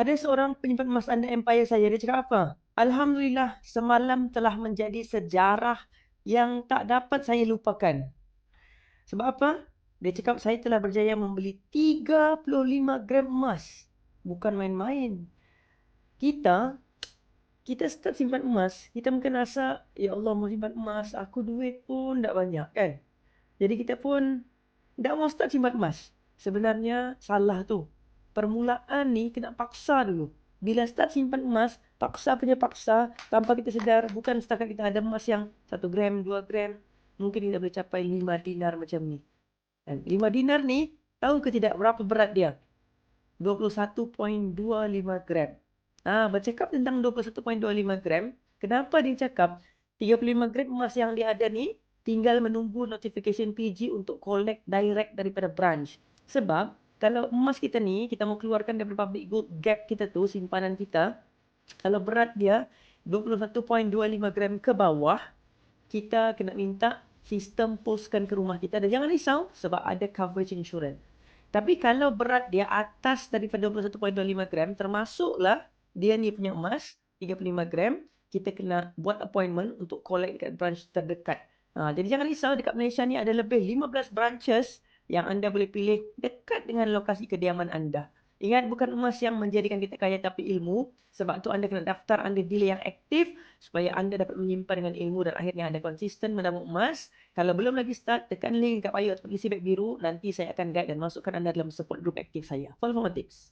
Ada seorang penyimpan emas anda empire saya, dia cakap apa? Alhamdulillah, semalam telah menjadi sejarah yang tak dapat saya lupakan. Sebab apa? Dia cakap saya telah berjaya membeli 35 gram emas. Bukan main-main. Kita, kita start simpan emas, kita mungkin rasa, ya Allah mau simpan emas, aku duit pun tak banyak kan? Jadi kita pun tak mau start simpan emas. Sebenarnya salah tu. Permulaan ni kena paksa dulu. Bila start simpan emas, paksa punya paksa, tanpa kita sedar, bukan setakat kita ada emas yang 1 gram, 2 gram, mungkin kita boleh capai 5 dinar macam ni. Dan 5 dinar ni, tahu ke tidak berapa berat dia? 21.25 gram. Ah, bercakap tentang 21.25 gram, kenapa dia cakap 35 gram emas yang dia ada ni tinggal menunggu notification PG untuk collect direct daripada branch. Sebab kalau emas kita ni kita mau keluarkan dari public gold gap kita tu simpanan kita, kalau berat dia 21.25 gram ke bawah, kita kena minta sistem postkan ke rumah kita dan jangan risau sebab ada coverage insurance. Tapi kalau berat dia atas daripada 21.25 gram termasuklah dia ni punya emas 35 gram, kita kena buat appointment untuk collect dekat branch terdekat. Ha, jadi jangan risau dekat Malaysia ni ada lebih 15 branches yang anda boleh pilih dekat dengan lokasi kediaman anda. Ingat bukan emas yang menjadikan kita kaya tapi ilmu. Sebab tu anda kena daftar anda dealer yang aktif supaya anda dapat menyimpan dengan ilmu dan akhirnya anda konsisten menabung emas. Kalau belum lagi start, tekan link kat bio atau isi beg biru. Nanti saya akan guide dan masukkan anda dalam support group aktif saya. Follow for more tips.